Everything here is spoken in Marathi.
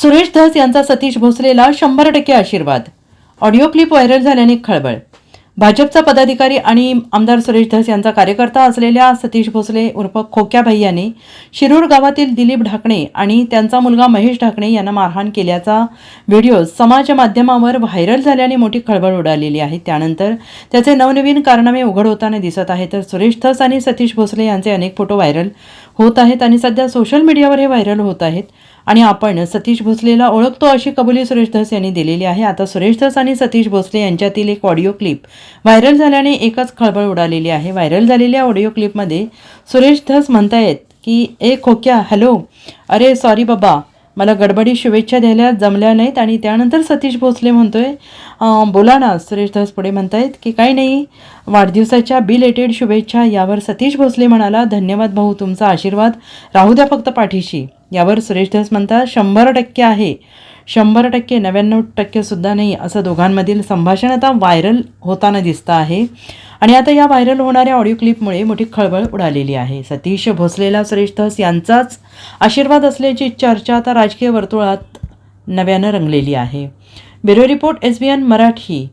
सुरेश धस यांचा सतीश भोसलेला शंभर टक्के आशीर्वाद. ऑडिओ क्लिप व्हायरल झाल्याने खळबळ. भाजपचा पदाधिकारी आणि आमदार सुरेश धस यांचा कार्यकर्ता असलेल्या सतीश भोसले उर्फ खोक्या भैयाने शिरूर गावातील दिलीप ढाकणे आणि त्यांचा मुलगा महेश ढाकणे यांना मारहाण केल्याचा व्हिडिओ समाज माध्यमावर व्हायरल झाल्याने मोठी खळबळ उडालेली आहे. त्यानंतर त्याचे नवनवीन कारनामे उघड होताना दिसत आहे. तर सुरेश धस आणि सतीश भोसले यांचे अनेक फोटो व्हायरल होत आहेत आणि सध्या सोशल मीडियावर हे व्हायरल होत आहेत. आणि आपण सतीश भोसलेला ओळखतो अशी कबुली सुरेश धस यांनी दिलेली आहे. आता सुरेश धस आणि सतीश भोसले यांच्यातील एक ऑडिओ क्लिप व्हायरल झाल्याने एकच खळबळ उडालेली आहे. व्हायरल झालेल्या ऑडिओ क्लिपमध्ये सुरेश धस म्हणतायत की ए खोक्या हॅलो. अरे सॉरी बाबा. मला गडबडी शुभेच्छा द्यायला जमल्या नाहीत आणि त्यानंतर सतीश भोसले म्हणतोय बोला ना सुरेश धस पुढे म्हणतायत की काही नाही वाढदिवसाच्या बिलेटेड शुभेच्छा यावर सतीश भोसले म्हणाला धन्यवाद भाऊ तुमचा आशीर्वाद राहू द्या फक्त पाठीशी. यावर सुरेश धस म्हणतात शंभर टक्के आहे. शंभर टक्के नव्याण्णव टक्के सुद्धा नाही असं दोघांमधील संभाषण आता व्हायरल होताना दिसतं आहे. आणि आता या व्हायरल होणाऱ्या ऑडिओ क्लिपमुळे मोठी खळबळ उडालेली आहे. सतीश भोसलेला सुरेश धस यांचाच आशीर्वाद असल्याची चर्चा आता राजकीय वर्तुळात नव्यानं रंगलेली आहे. Bureau report S B N Marathi.